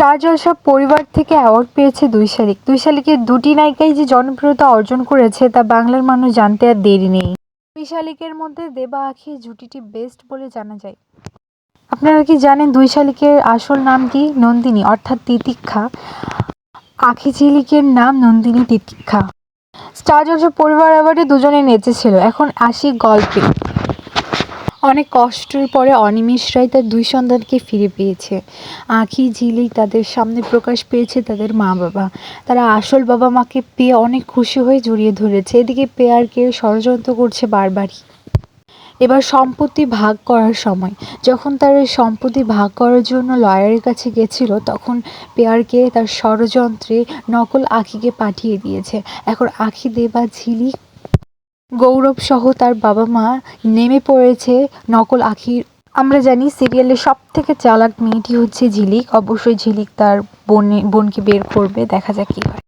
Star জলসা পরিবার থেকে award পেয়েছে দুই শালিক। দুই শালিকের দুটি নায়িকাই যে জনপ্রিয়তা অর্জন করেছে তা বাংলার মানুষ জানতে আর দেরি নেই। দুই শালিকের মধ্যে দেবা আখি জুটিটি বেস্ট বলে জানা যায়। আপনারা কি জানেন দুই শালিকের আসল নাম কি? নন্দিনী, অর্থাৎ তিতিক্ষা। আখি ঝিলিকের নাম নন্দিনী তিতিক্ষা। স্টার জলসা পরিবার অ্যাওয়ার্ডে দুজনে নেচেছিল। এখন আসি গল্পে। অনেক কষ্টের পরে অনিমেষ রায় তার দুই সন্তানকে ফিরে পেয়েছে। আঁখি ঝিলি তাদের সামনে প্রকাশ পেয়েছে তাদের মা বাবা। তারা আসল বাবা মাকে পেয়ে অনেক খুশি হয়ে জড়িয়ে ধরেছে। এদিকে পেয়ারকে ষড়যন্ত্র করছে বারবারই। এবার সম্পত্তি ভাগ করার সময়। যখন তার সম্পত্তি ভাগ করার জন্য লয়ারের কাছে গেছিল, তখন পেয়ারকে তার ষড়যন্ত্রে নকল আখিকে পাঠিয়ে দিয়েছে। এখন আখি দেবা ঝিলিক গৌরব সহ তার বাবা মা নেমে পড়েছে নকল আখির। আমরা জানি সিরিয়ালের সব থেকে চালাক মেয়েটি হচ্ছে ঝিলিক। অবশ্যই ঝিলিক তার বোনে বোনকে বের করবে। দেখা যাক কি হয়।